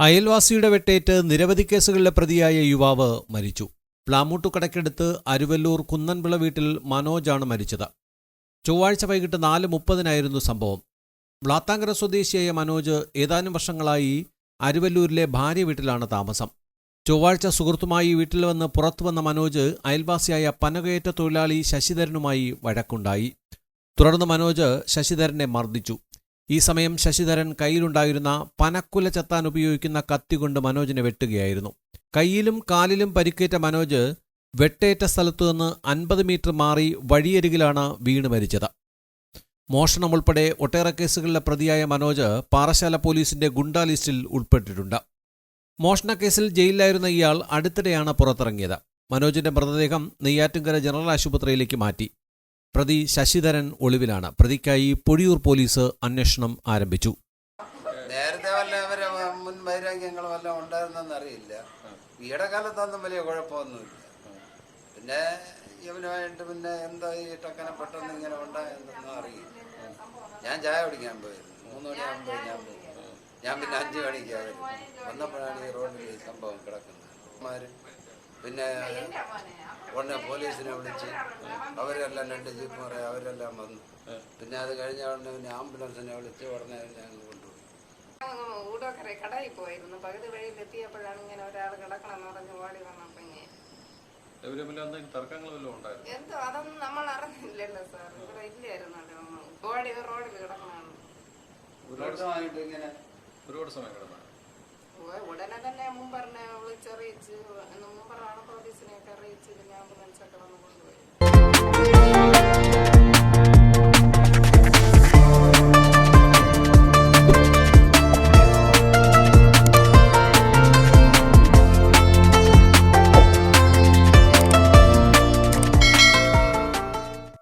അയൽവാസിയുടെ വെട്ടേറ്റ് നിരവധി കേസുകളിലെ പ്രതിയായ യുവാവ് മരിച്ചു. പ്ലാമൂട്ടുകടയ്ക്കടുത്ത് അരുവല്ലൂർ കുന്നൻപിള വീട്ടിൽ മനോജാണ് മരിച്ചത്. ചൊവ്വാഴ്ച വൈകിട്ട് നാല് മുപ്പതിനായിരുന്നു സംഭവം. വ്ളാത്താങ്കര സ്വദേശിയായ മനോജ് ഏതാനും വർഷങ്ങളായി അരുവല്ലൂരിലെ ഭാര്യ വീട്ടിലാണ് താമസം. ചൊവ്വാഴ്ച സുഹൃത്തുമായി വീട്ടിൽ വന്ന് പുറത്തു വന്ന മനോജ് അയൽവാസിയായ പനകയറ്റ തൊഴിലാളി ശശിധരനുമായി വഴക്കുണ്ടായി. തുടർന്ന് മനോജ് ശശിധരനെ മർദ്ദിച്ചു. ഈ സമയം ശശിധരൻ കയ്യിലുണ്ടായിരുന്ന പനക്കുല ചത്താൻ ഉപയോഗിക്കുന്ന കത്തി കൊണ്ട് മനോജിനെ വെട്ടുകയായിരുന്നു. കയ്യിലും കാലിലും പരിക്കേറ്റ മനോജ് വെട്ടേറ്റ സ്ഥലത്തു നിന്ന് അൻപത് മീറ്റർ മാറി വഴിയരികിലാണ് വീണ് മരിച്ചത്. മോഷണം ഉൾപ്പെടെ ഒട്ടേറെ കേസുകളിലെ പ്രതിയായ മനോജ് പാറശാല പോലീസിന്റെ ഗുണ്ടാ ലിസ്റ്റിൽ ഉൾപ്പെട്ടിട്ടുണ്ട്. മോഷണക്കേസിൽ ജയിലിലായിരുന്ന ഇയാൾ അടുത്തിടെയാണ് പുറത്തിറങ്ങിയത്. മനോജിന്റെ മൃതദേഹം നെയ്യാറ്റിൻകര ജനറൽ ആശുപത്രിയിലേക്ക് മാറ്റി. പ്രതി ശശിധരൻ ഒളിവിലാണ്. പ്രതിക്കായി പൊഴിയൂർ പോലീസ് അന്വേഷണം ആരംഭിച്ചു. നേരത്തെ വല്ല മുൻ വൈരാഗ്യങ്ങൾ വല്ലതും ഉണ്ടായിരുന്നെന്ന് അറിയില്ല. ഈയുടെ കാലത്തൊന്നും വലിയ കുഴപ്പമൊന്നുമില്ല. പിന്നെ ഇവനുമായിട്ട് പിന്നെ എന്താ ഈ ടക്കനെ പെട്ടെന്ന് ഇങ്ങനെ ഉണ്ടായെന്നൊന്നും അറിയില്ല. ഞാൻ ചായ കുടിക്കാൻ പോയിരുന്നു. മൂന്ന് മണിയാകുമ്പോൾ ഞാൻ പോകും. ഞാൻ പിന്നെ അഞ്ച് മണിക്ക് വരും വന്നപ്പോഴാണ് ഈ റോഡിൽ സംഭവം കിടക്കുന്നത്. പിന്നെ ഉടനെ പോലീസിനെ വിളിച്ച് അവരെല്ലാം രണ്ട് ജീപ്പ് പറയാം അവരെല്ലാം വന്നു. പിന്നെ അത് കഴിഞ്ഞ ഉടനെ പിന്നെ ആംബുലൻസിനെ വിളിച്ച് ഉടനെ ഞങ്ങൾ കൊണ്ടുപോയി. ഊടോക്കരെ കടയിൽ പോയിരുന്നു. പകുതി വഴിയിൽ എത്തിയപ്പോഴാണ് ഇങ്ങനെ ഒരാൾ കിടക്കണം പറഞ്ഞ് ഓടി വന്നപ്പോ എന്തോ? അതൊന്നും നമ്മൾ അറിഞ്ഞില്ലല്ലോ സാർ. ഇവിടെ ഇല്ലായിരുന്നല്ലോ. ഓടി റോഡിൽ കിടക്കണമാണ് ഒരുപാട് സമയം കിടന്ന ഉടനെ തന്നെ മുമ്പറിനെ വിളിച്ചറിയിച്ച് മുമ്പറാണ് അറിയിച്ച് പിന്നെ ആംബുലൻസൊക്കെ വന്ന്